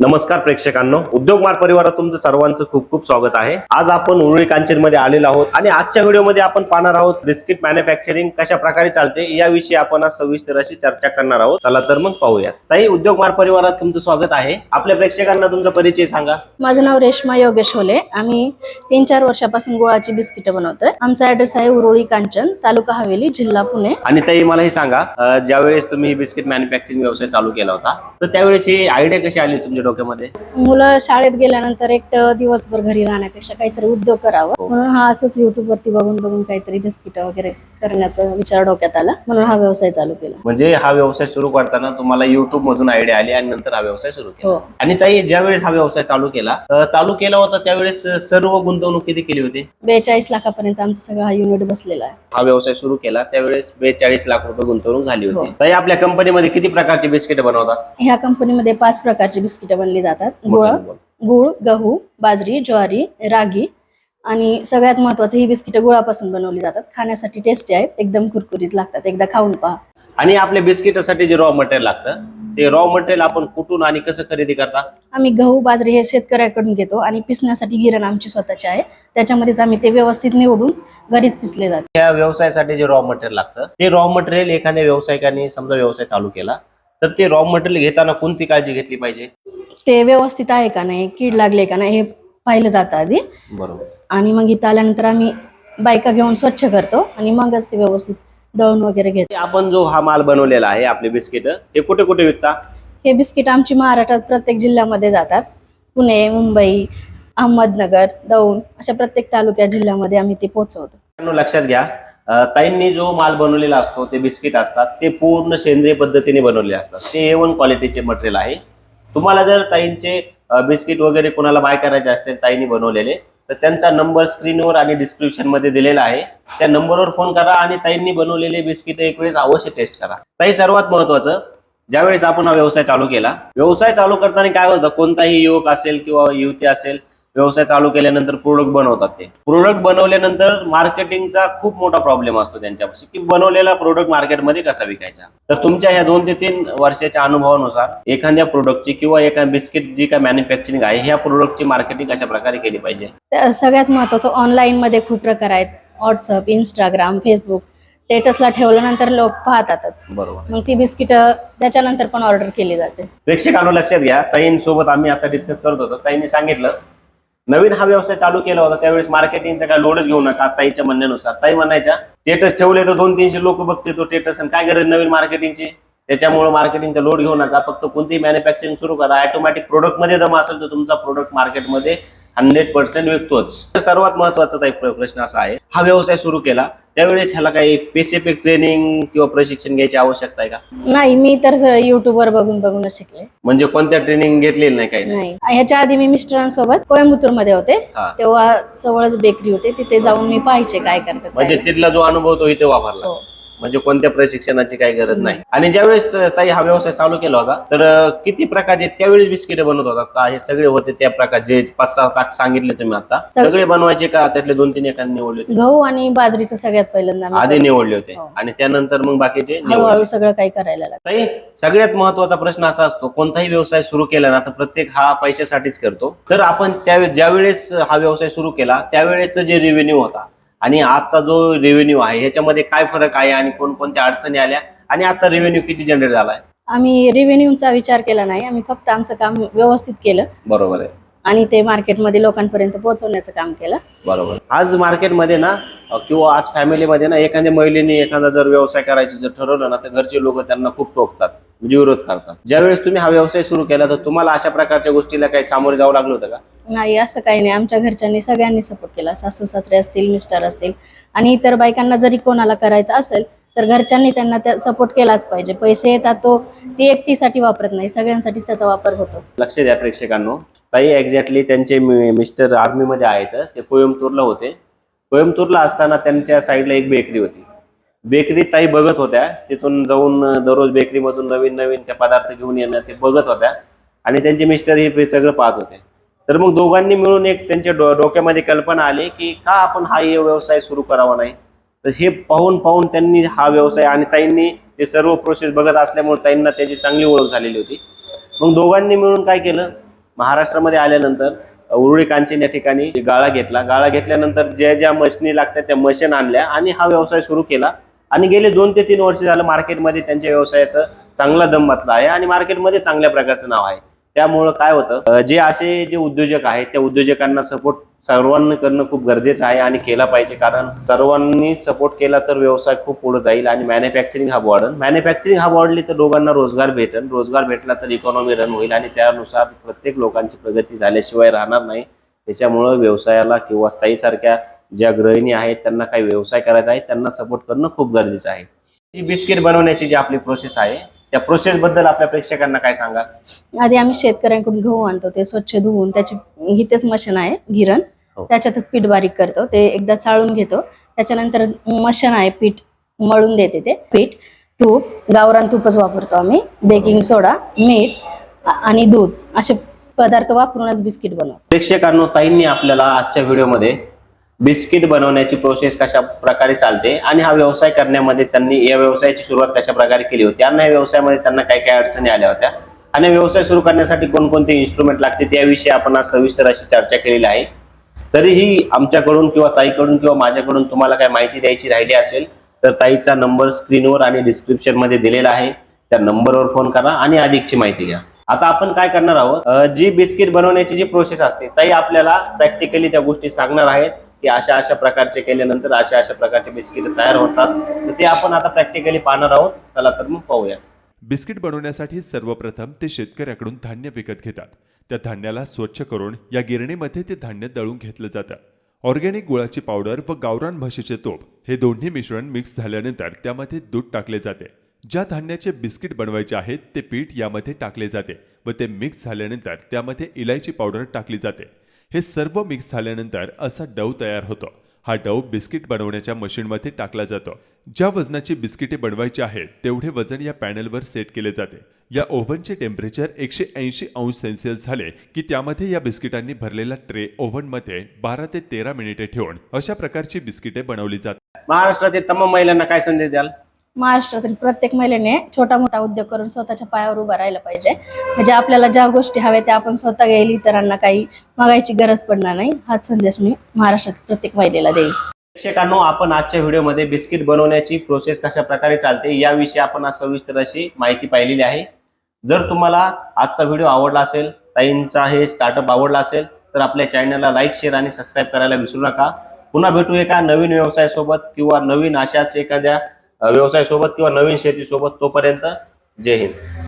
नमस्कार प्रेक्षकांनो. उद्योग मार्ग परिवारात तुमचं सर्वांचं खूप खूप स्वागत आहे. आज आपण उरुळी कांचनमध्ये आलेलो आहोत आणि आजच्या व्हिडिओमध्ये आपण पाहणार आहोत बिस्किट मॅन्युफॅक्चरिंग कशा प्रकारे चालते याविषयी आपण आज सविस्तर अशी चर्चा करणार आहोत. चला तर मग पाहूयात. ताई उद्योग मार्ग परिवारात तुमचं स्वागत आहे. आपल्या प्रेक्षकांना तुमचा परिचय सांगा. माझं नाव रेश्मा योगेश होले. आम्ही तीन चार वर्षापासून गुळाची बिस्किटं बनवतोय. आमचा ऍड्रेस आहे उरोळी कांचन तालुका हवेली जिल्हा पुणे. आणि ताई मला हे सांगा ज्यावेळेस तुम्ही बिस्किट मॅन्युफॅक्चरिंग व्यवसाय चालू केला होता तर त्यावेळेस ही आयडिया कशी आली तुमच्या डोक्यामध्ये? मुलं शाळेत गेल्यानंतर एक दिवसभर घरी राहण्यापेक्षा काहीतरी उद्योग करावं. म्हणून हा असंच युट्यूब वरती बघून बघून काहीतरी बिस्किट वगैरे करण्याचा विचार डोक्यात आला. म्हणून हा व्यवसाय चालू केला. म्हणजे हा व्यवसाय सुरू करताना तुम्हाला युट्यूब मधून आयडिया आली आणि नंतर हा व्यवसाय सुरू केला. हो. आणि ताई ज्यावेळेस हा व्यवसाय चालू केला अं, चालू केला होता त्यावेळेस सर्व गुंतवणूक किती केली होती? बेचाळीस लाखापर्यंत आमचा सगळा हा युनिट बसलेला आहे. हा व्यवसाय सुरू केला त्यावेळेस बेचाळीस लाख रुपये गुंतवणूक झाली होती. हो. ताई आपल्या कंपनीमध्ये किती प्रकारची बिस्किट बनवतात? ह्या कंपनीमध्ये पाच प्रकारची बिस्किटं बनली जातात. गुळ. गूळ गहू बाजरी ज्वारी रागी आणि सगळ्यात महत्वाचं ही बिस्किटं गुळापासून बनवली जातात. खाण्यासाठी टेस्टी आहेत एकदम कुरकुरीत लागतात. एकदा खाऊन पहा. आणि आपल्या बिस्किटासाठी जे रॉ मटेरियल लागतं ते रॉ मटेरियल आपण कुठून आणि कसं खरेदी करता? आम्ही गहू बाजरी हे शेतकऱ्याकडून घेतो आणि पिसण्यासाठी गिरण आमची स्वतःची आहे. त्याच्यामध्येच आम्ही ते व्यवस्थित निवडून घरीच पिसले जाते त्या व्यवसायासाठी जे रॉ मटेरियल लागतं ते रॉ मटेरियल एखाद्या व्यावसायिकाने समजा व्यवसाय चालू केला तर ते रॉ मटेरियल घेताना कोणती काळजी घेतली पाहिजे? ते व्यवस्थित आहे का नाही? कीड लागले का नाही? हे पाहिलं जातं आधी. बरोबर. आणि मग इथं आल्यानंतर आम्ही बायका घेऊन स्वच्छ करतो आणि मगच ते व्यवस्थित दळून वगैरे घेतो. आपण जो हा माल बनवलेला आहे आपले बिस्किट हे कुठे कुठे विकता? हे बिस्किट आमची महाराष्ट्रात प्रत्येक जिल्ह्यामध्ये जातात. पुणे मुंबई अहमदनगर दौंड अशा प्रत्येक तालुक्या जिल्ह्यामध्ये आम्ही ते पोहोचवतो. मित्रांनो, लक्षात घ्या. ताईंनी जो माल बनवलेला असतो ते बिस्किट असतात ते पूर्ण सेंद्रिय पद्धतीने बनवलेले असतात. ते ए वन क्वालिटीचे मटेरियल आहे. तुम्हाला जर ताईंचे बिस्किट वगैरे कोणाला बाय करायचे असतील ताईंनी बनवलेले तर त्यांचा नंबर स्क्रीनवर आणि डिस्क्रिप्शनमध्ये दिलेला आहे. त्या नंबरवर फोन करा आणि ताईंनी बनवलेले बिस्किट एक वेळेस अवश्य टेस्ट करा. ताई सर्वात महत्वाचं ज्यावेळेस आपण हा व्यवसाय चालू केला व्यवसाय चालू करताना काय होतं कोणताही युवक असेल किंवा युवती असेल व्यवसाय चालू केल्यानंतर प्रोडक्ट बनवतात ते. प्रोडक्ट बनवल्यानंतर मार्केटिंगचा खूप मोठा प्रॉब्लेम असतो त्यांच्यापाशी की बनवलेला प्रोडक्ट मार्केटमध्ये कसा विकायचा? तर तुमच्या ह्या दोन ते तीन वर्षाच्या अनुभवानुसार एखाद्या प्रोडक्टची किंवा एका बिस्किट जी काय मॅन्युफॅक्चरिंग आहे ह्या प्रोडक्टची मार्केटिंग कशा प्रकारे केली पाहिजे? सगळ्यात महत्वाचं ऑनलाईन मध्ये खूप प्रकार आहेत. व्हॉट्सअप इंस्टाग्राम फेसबुक स्टेटसला ठेवल्यानंतर लोक पाहतातच. बरोबर. मग ती बिस्किट त्याच्यानंतर पण ऑर्डर केली जाते. प्रेक्षकांनो लक्षात घ्या. ताईंसोबत आम्ही आता डिस्कस करत होतो. ताईंनी सांगितलं नवीन हा व्यवसाय चालू केला होता त्यावेळेस मार्केटिंगचा काय लोडच घेऊ नका ताईच्या म्हणण्यानुसार. ताई म्हणायच्या टेटस ठेवले तर दोन तीनशे लोक बघते तो टेटस आणि काय गरज नवीन मार्केटिंगची त्याच्यामुळे मार्केटिंगचा लोड घेऊ नका फक्त कोणतीही मॅन्युफॅक्चरिंग सुरू करा. ऑटोमॅटिक प्रोडक्टमध्ये दम असेल तर तुमचा प्रोडक्ट मार्केटमध्ये हंड्रेड पर्सेंट विकतोच. तर सर्वात महत्त्वाचा प्रश्न असा आहे हा व्यवसाय सुरू केला त्यावेळेस ह्याला काही स्पेसिफिक ट्रेनिंग किंवा प्रशिक्षण घ्यायची आवश्यकता आहे का? नाही मी तर युट्यूबवर बघून बघूनच शिकले. म्हणजे कोणत्या ट्रेनिंग घेतलेली नाही काही? नाही. ह्याच्या आधी मी मिस्टरांसोबत कोयंबतूरमध्ये होते तेव्हा जवळच बेकरी होते. तिथे जाऊन मी पाहायचे काय करतात म्हणजे तिथला जो अनुभव तो इथे वापरला. हो. म्हणजे कोणत्या प्रशिक्षणाची काही गरज नाही. आणि ज्यावेळेस ताई हा व्यवसाय चालू केला होता तर किती प्रकारचे त्यावेळेस बिस्किट बनवत होता का हे सगळे होते त्या प्रकार जे पाच सहा सांगितले तुम्ही आता? सग- सगळे बनवायचे का? त्यातले दोन तीन एखादे निवडले होते? गहू आणि बाजरीचं सगळ्यात पहिल्यांदा आधी निवडले होते. हो. आणि त्यानंतर मग बाकीचे हळूहळू सगळं काही करायला लागलं. ताई सगळ्यात महत्त्वाचा प्रश्न असा असतो कोणताही व्यवसाय सुरू केला ना तर प्रत्येक हा पैशासाठीच करतो. तर आपण त्या ज्यावेळेस हा व्यवसाय सुरू केला त्यावेळेसचा जे रेव्हेन्यू होता आणि आजचा जो रेव्हेन्यू आहे ह्याच्यामध्ये काय फरक आहे आणि कोणकोणत्या अडचणी आल्या? आणि आता रेव्हेन्यू किती जनरेट झालाय? आम्ही रेव्हेन्यूचा विचार केला नाही. आम्ही फक्त आमचं काम व्यवस्थित केलं. बरोबर आहे. आणि ते मार्केटमध्ये लोकांपर्यंत पोहोचवण्याचं काम केलं. बरोबर आज मार्केटमध्ये ना किंवा आज फॅमिलीमध्ये ना एखाद्या महिलेने एखादा जर व्यवसाय करायचं जर ठरवलं ना तर घरचे लोक त्यांना खूप टोकतात. म्हणजे विरोध करतात. ज्यावेळेस तुम्ही हा व्यवसाय सुरू केला तर तुम्हाला अशा प्रकारच्या गोष्टीला काही सामोरे जावं लागलं होतं का? नाही असं काही नाही. आमच्या घरच्यांनी सगळ्यांनी सपोर्ट केला. सासू सासरे असतील मिस्टर असतील आणि इतर बायकांना जरी कोणाला करायचं असेल तर घरच्यांनी त्यांना त्या सपोर्ट केलाच पाहिजे. पैसे येतात तो ती एकटीसाठी वापरत नाही. सगळ्यांसाठीच त्याचा वापर होतो. लक्ष द्या प्रेक्षकांनो. ताई एक्झॅक्टली त्यांचे मिस्टर आर्मीमध्ये आहेत. ते कोयंबतूरला होते. कोयंबतूरला असताना त्यांच्या साईडला एक बेकरी होती. बेकरी ताई बघत होत्या. तिथून जाऊन दररोज बेकरीमधून नवीन नवीन त्या पदार्थ घेऊन येणं ते बघत होत्या. आणि त्यांचे मिस्टर हे सगळं पाहत होते. तर मग दोघांनी मिळून एक त्यांच्या डो डोक्यामध्ये कल्पना आली की का आपण हा हे व्यवसाय सुरू करावा नाही? तर हे पाहून पाहून त्यांनी हा व्यवसाय आणि ताईंनी ते सर्व प्रोसेस बघत असल्यामुळे ताईंना त्याची चांगली ओळख झालेली होती. मग दोघांनी मिळून काय केलं? महाराष्ट्रामध्ये आल्यानंतर उरुळी कांचन या ठिकाणी गाळा घेतला. गाळा घेतल्यानंतर ज्या ज्या मशनी लागतात त्या मशीन आणल्या आणि हा व्यवसाय सुरू केला. आणि गेले दोन ते तीन वर्ष झालं मार्केटमध्ये त्यांच्या व्यवसायाचं चांगला दम बसला आहे आणि मार्केटमध्ये चांगल्या प्रकारचं नाव आहे. त्यामुळं काय होतं जे असे जे उद्योजक आहेत त्या उद्योजकांना सपोर्ट सर्वांनी करणं खूप गरजेचं आहे आणि केला पाहिजे. कारण सर्वांनी सपोर्ट केला तर व्यवसाय खूप पुढे जाईल आणि मॅन्युफॅक्चरिंग हा वाढेल मॅन्युफॅक्चरिंग हा वाढली तर दोघांना रोजगार भेटेल रोजगार भेटला तर इकॉनॉमी रन होईल आणि त्यानुसार प्रत्येक लोकांची प्रगती झाल्याशिवाय राहणार नाही. त्याच्यामुळं व्यवसायाला किंवा स्थायीसारख्या ज्या गृहिणी आहेत त्यांना काही व्यवसाय करायचा आहे त्यांना सपोर्ट करणं खूप गरजेचं आहे. ही बिस्किट बनवण्याची जी आपली प्रोसेस आहे त्या प्रोसेस बद्दल आपल्या प्रेक्षकांना काय सांगा? आधी आम्ही शेतकऱ्यांकडून गहू आणतो ते स्वच्छ धुवून त्याची इथेच मशीन आहे गिरण. हो. त्याच्यातच पीठ बारीक करतो ते एकदा चाळून घेतो. त्याच्यानंतर मशीन आहे पीठ मळून देते ते. पीठ तूप गावरान तूपच वापरतो आम्ही. बेकिंग सोडा मीठ आ- आणि दूध असे पदार्थ वापरूनच बिस्किट बनवतो. प्रेक्षकांनो ताईंनी आपल्याला आजच्या व्हिडिओमध्ये बिस्किट बनवण्याची प्रोसेस कशा प्रकारे चालते आणि हा व्यवसाय करण्यामध्ये त्यांनी या व्यवसायाची सुरुवात कशा प्रकारे केली होती? आणि या व्यवसायामध्ये त्यांना काय काय अडचणी आल्या होत्या? आणि व्यवसाय सुरू करण्यासाठी कोणकोणते इन्स्ट्रुमेंट लागते त्याविषयी आपण आज सविस्तर अशी चर्चा केलेली आहे. तरीही आमच्याकडून किंवा ताईकडून किंवा माझ्याकडून तुम्हाला काय माहिती द्यायची राहिली असेल तर ताईचा नंबर स्क्रीनवर आणि डिस्क्रिप्शनमध्ये दिलेला आहे. त्या नंबरवर फोन करा आणि अधिकची माहिती घ्या. आता आपण काय करणार आहोत? जी बिस्किट बनवण्याची जी प्रोसेस असते ताई आपल्याला प्रॅक्टिकली त्या गोष्टी सांगणार आहेत. की अशा अशा प्रकारचे केल्यानंतर अशा अशा प्रकारचे बिस्किट तयार होतात. तर ते आपण आता प्रॅक्टिकली पाहणार आहोत. चला तर मग पाहूया. बिस्किट बनवण्यासाठी सर्वप्रथम ते शेतकऱ्याकडून धान्य विकत घेतात. त्या धान्याला स्वच्छ करून या गिरणीमध्ये ते धान्य दळून घेतलं जातं. ऑर्गॅनिक गुळाची पावडर व गावरान म्हशीचे तोप हे दोन्ही मिश्रण मिक्स झाल्यानंतर त्यामध्ये दूध टाकले जाते. ज्या धान्याचे बिस्किट बनवायचे आहेत ते पीठ यामध्ये टाकले जाते व ते मिक्स झाल्यानंतर त्यामध्ये इलायची पावडर टाकली जाते. हे सर्व मिक्स झाल्यानंतर असा डव तयार होतो. हा डव बिस्किट बनवण्याच्या मशीनमध्ये टाकला जातो. ज्या वजनाची बिस्किटे बनवायची आहेत तेवढे वजन या पॅनलवर सेट केले जाते. या ओव्हनचे टेम्परेचर एकशे ऐंशी अंश सेल्सिअस झाले की त्यामध्ये या बिस्किटांनी भरलेला ट्रे ओव्हनमध्ये बारा ते तेरा मिनिटे ठेवून अशा प्रकारची बिस्किटे बनवली जातात. महाराष्ट्रातील तमाम महिलांना काय संदेश द्याल? महाराष्ट्रातील प्रत्येक महिलेने छोटा मोठा उद्योग करून स्वतःच्या पायावर उभा राहिला पाहिजे. म्हणजे आपल्याला ज्या गोष्टी हव्या त्या आपण स्वतः घेईल इतरांना काही मागायची गरज पडणार नाही. हाच संदेश मी महाराष्ट्रातील प्रत्येक महिलेला देईल प्रेक्षकांनो आपण आजच्या व्हिडिओमध्ये बिस्किट बनवण्याची प्रोसेस कशा प्रकारे चालते याविषयी आपण आज सविस्तर अशी माहिती पाहिलेली आहे. जर तुम्हाला आजचा व्हिडिओ आवडला असेल ताईंचा हे स्टार्टअप आवडला असेल तर आपल्या चॅनलला लाईक शेअर आणि सबस्क्राईब करायला विसरू नका. पुन्हा भेटू एका नवीन व्यवसायासोबत किंवा नवीन अशाच एखाद्या व्यवसायासोबत किंवा नवीन शेतीसोबत तोपर्यंत जय हिंद.